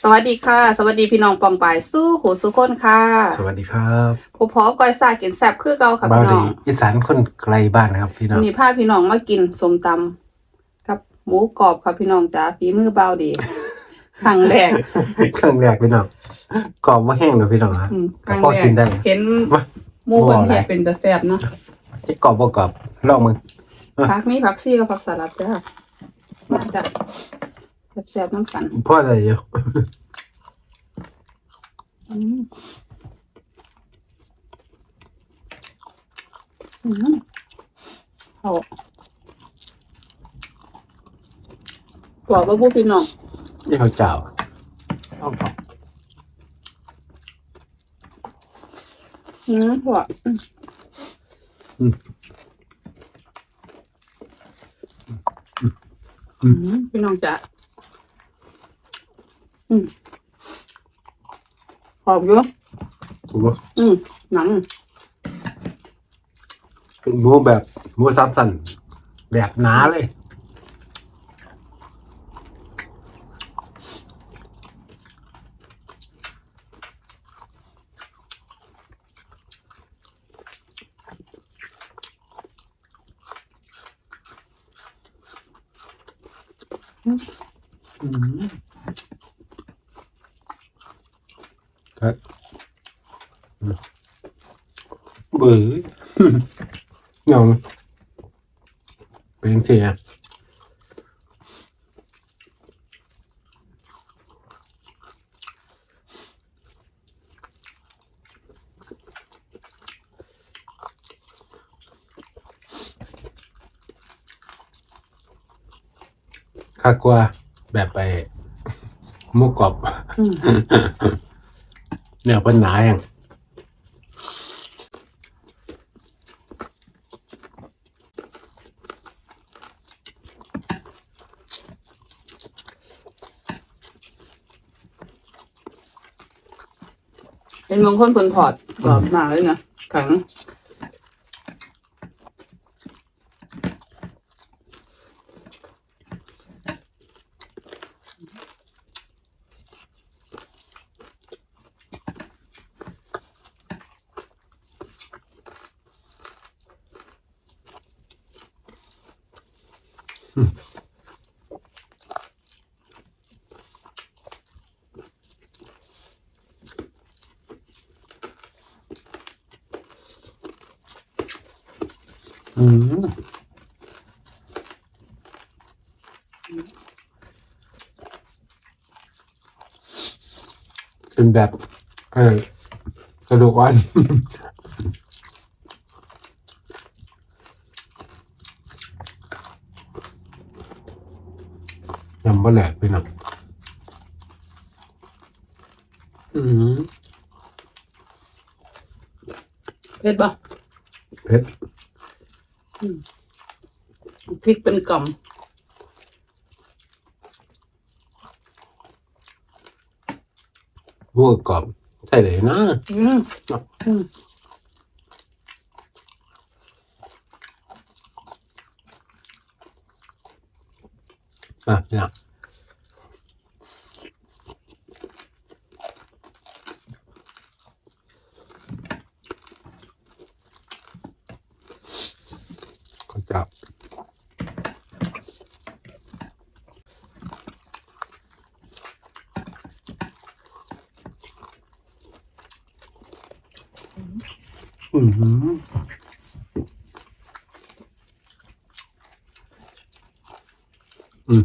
สวัสดีค่ะ สวัสดีพี่น้องปองปายสู้หูสู้คนค่ะ สวัสดีครับผู้พอก้อยซากินแซ่บคือเก่าค่ะบาพี่น้ลีองอีสานคนไกลบ้านนะครับ พี่น้องวันนี้พาพี่น้องมากินสมตำกับหมูกรอบค่ะพี่น้องจ้าฝีมือเบาดีครั้งแรกเครื่องแรกพี่น้องกรอบว่าแห้งเลยพี่น้องฮะอืมคก็รั้งพอแรกิกนได้ เห็นมาหมูเป็นบ่อะไรเห็ดเป็นตะแซ่บเนาะจะกรอบบ่กรอบลองมึงผักมีผักซี่กับผักสลัดจ้ามาจ้ะ แซ่บๆน้ำกันพ่ออะไรอยู่อืมอืมเอากรอบว่าผู้พี่น้องนี่เขาเจ้าเอากรอบอืมหัวอืมอืมพี่น้องจ๋า อืมหอมอยู่ถูกปะอืมหนังเป็นหมูแบบหมูซับสันแบบหนาเลย อืม ครับเบื่อยองเป็นเสียคากลัวแบบไปหมุกกรอบอืม เนี่ยเป็นหนาอย่างเป็นมงคลผลถอดกรอบมากเลยนะแข็ง อืมเป็นแบบ เออกระดูกอ่อน บะแหลกไปหน่อยอืมเผ็ดปะเผ็ดพริกเป็นกล่อมวัวกรอบใช่เลยนะอืมอืมอะเนี่ย ก็จับอือหืออืม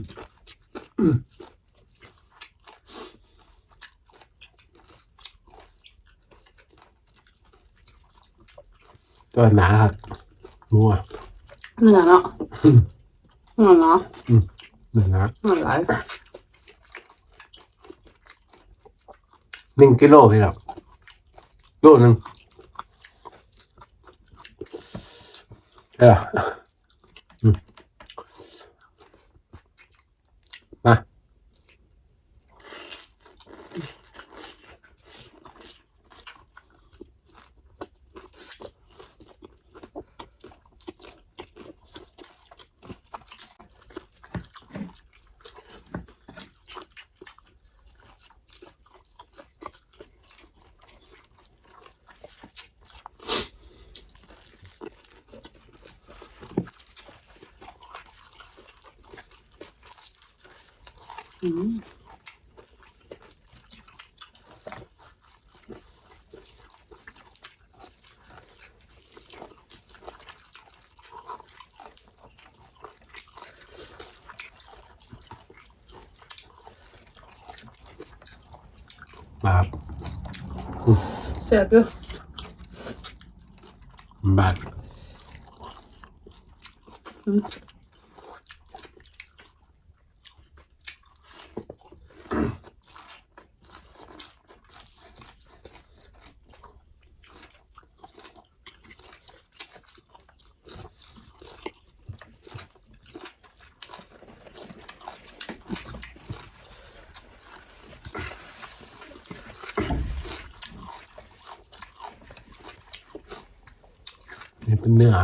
ตัวหนาครับมัว เนื้อเนาะเนื้อเนาะเนื้อหนาเนื้อหลายหนึ่งกิโลพี่ครับโลหนึ่งเอออืมมา อืมแบบแซ่บอยู่แบบ นี่เป็นเนื้อ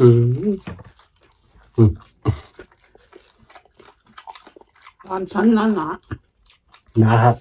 อืมอืมตอนชั้นหนาหนา นะครับ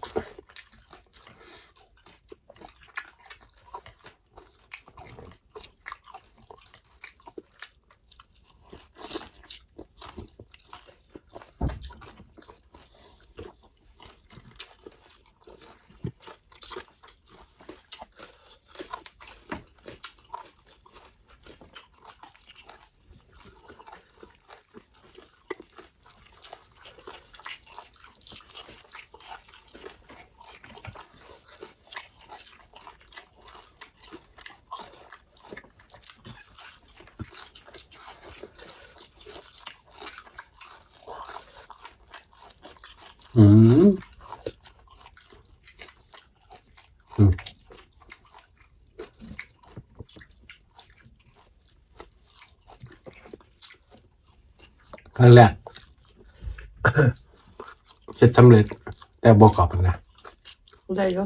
อืมอืมครั้งแรกเสร็จสำเร็จ แต่บอกกรอบนะได้อยู่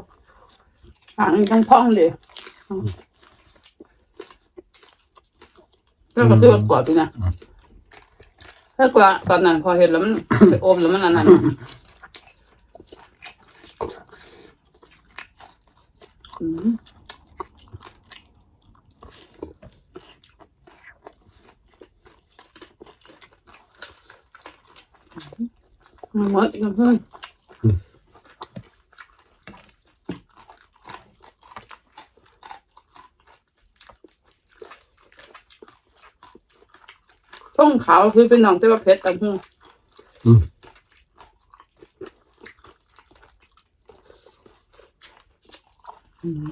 หางทั้งพ่องเลยแล้วก็คือว่ากรอบดีนะถ้ากว่าตอนนั้นพอเห็นแล้วมันไปอมแล้วมันอันนั้น มมันหมดกันเพื่อนท่องขาวคือเป็นน้องแต่ว่าเพชรต่หูอืม อืม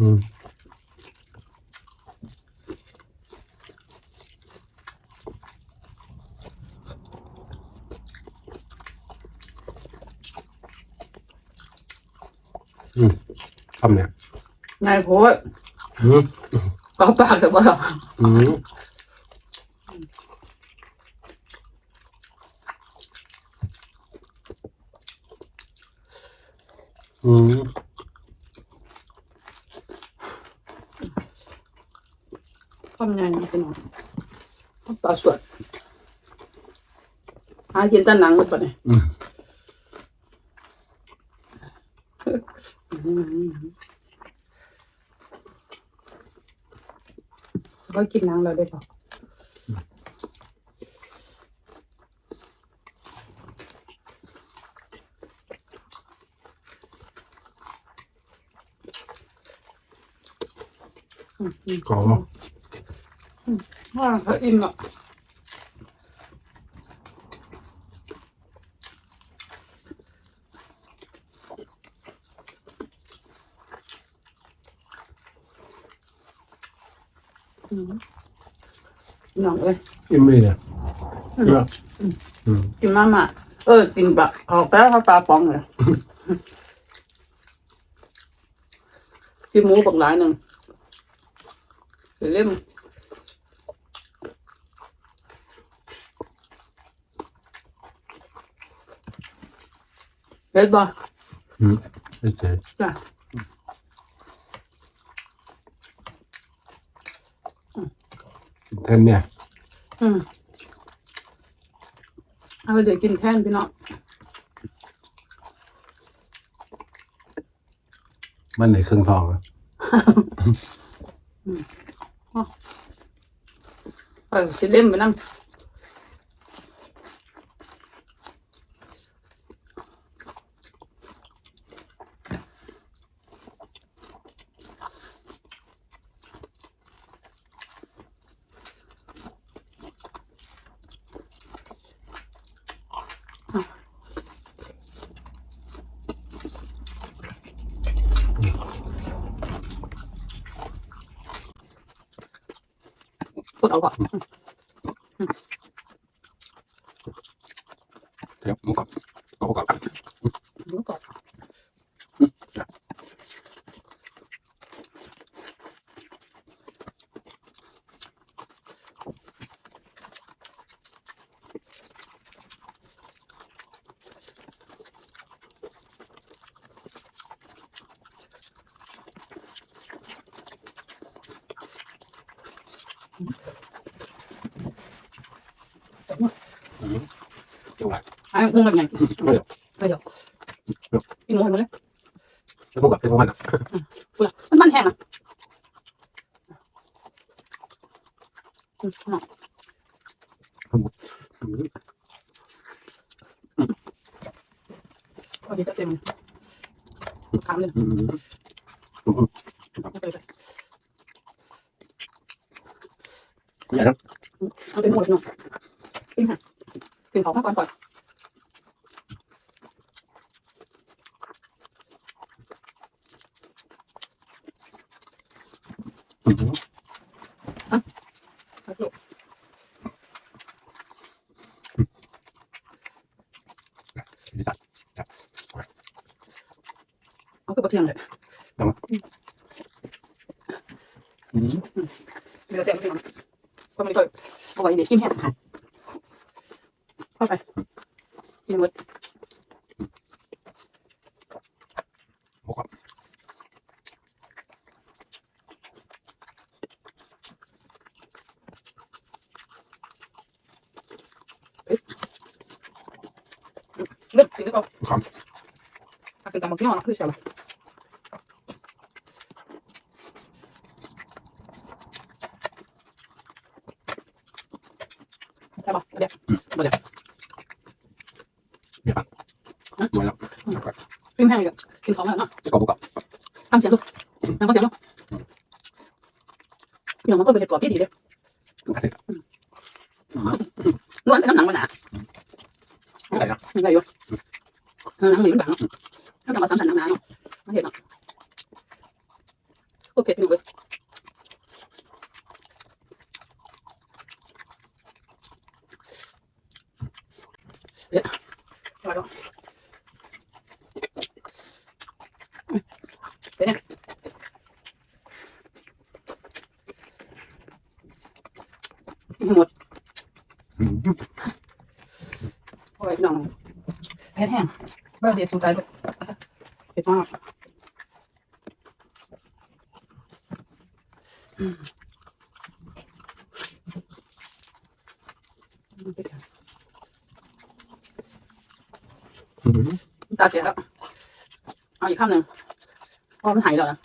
อืมอืมทำเนี่ยนายโพสอืมก็ปากแต่ว่าอืมอืม ทำไงนี่เป็นน้องปลาสวดหากินแตะหนังหรือเปล่าเนี่ยอืม เขากินหนังเราได้ปะอืมอืมก็ ว่าเขาอิ่มอะอืมน้องเอ้ยยังไม่เนี่ยเนาะอืมกินมาม่าเออกินปลาเอาแป้งปลาปองเลยกินหมูบักหลายหนึ่งเดี๋ยวเล่ม เฮ็ดบ่อืมโอเคจ้ะแทนเนี่ยอืมเอาไปเดี๋ยวกินแทนพี่น้องมันในเครื่องทองอะเออสิเล่มไปนั่ง พูดเอาก่อน เดี๋ยวหมูกรอบกรอบกรอบ หมูกรอบ จับมือเดี๋ยวอะไรไอ้มึงแบบไงไม่เดี๋ยวไปเดี๋ยวกินหมูให้หมดเลยเเอาเป็นหมดเลยเนาะกินค่ะกินของมาก่อนก่อนอืมเอาลูกดีจัดเอาคือปลาเทียงเลยอืมเดี๋ยวเสียงมันก็ไม่ได้ เอาไว้เดี๋ยวกินแห้งเข้าไปกินหมดหมูกรอบเลือกกินแล้วก็ครับถ้าเป็นตามบักย่อเนาะคือเสียวเลยใช่ป่ะเดี๋ยวเดี๋ยว เดี๋ยวก่อนรวยแล้วเดี๋ยวก่อน กินแห้งเลยกินของแล้วเนาะจะกรอบหมูกรอบฟังเสียงลูกฟังเสียงลูกพี่น้องมันก็เป็นเห็ดกรอบที่ดีเลยดูกันเลยนวลเป็นน้ำหนังมันหนาอะไรนะยังไงอยู่หนังหนีมันบางเนาะถ้าต้องเอาสามสันหนาๆเนาะมาเห็นเนาะก็เผ็ดอยู่เลยเผ็ดอร่อยเนาะ เป็นไงกินให้หมดอืมโอ้ยน้องเผ็ดแห้งเบอร์เดียวสู้ตายเลยเผ็ดมากอืมเผ็ดแห้งอืมตาเสียแล้วเอาอีกคำหนึ่ง พอมันหายแล้วนะ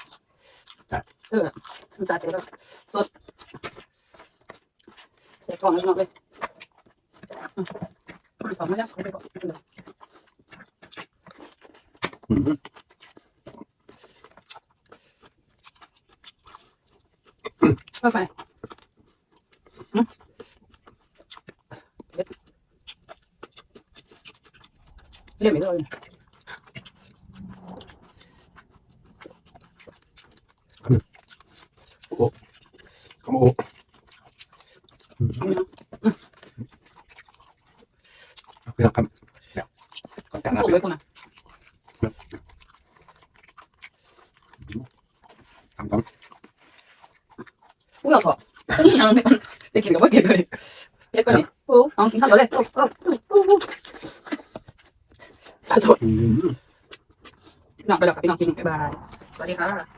เออน้ำตาเสียแล้วสดเสียท้องแล้วน้องเลยอืมขอมาแล้วขอไปก่อนอืมเข้าไปอืมเล็บเล็บไม่เลย ขโมยอืมเอาไปนะพี่น้องครับเดี๋ยวก่อนจะลาผมไปคุณนะทำก่อนอุ้ยเอาเถอะนี่ยังไม่จะกินกับว่ากินเลยเล็กกว่านี้โอ้เอากินข้าวเลยโอ้โอ้โอ้โอ้อาสดอืมน้องไปแล้วกับพี่น้องกินบ๊ายบายสวัสดีค่ะ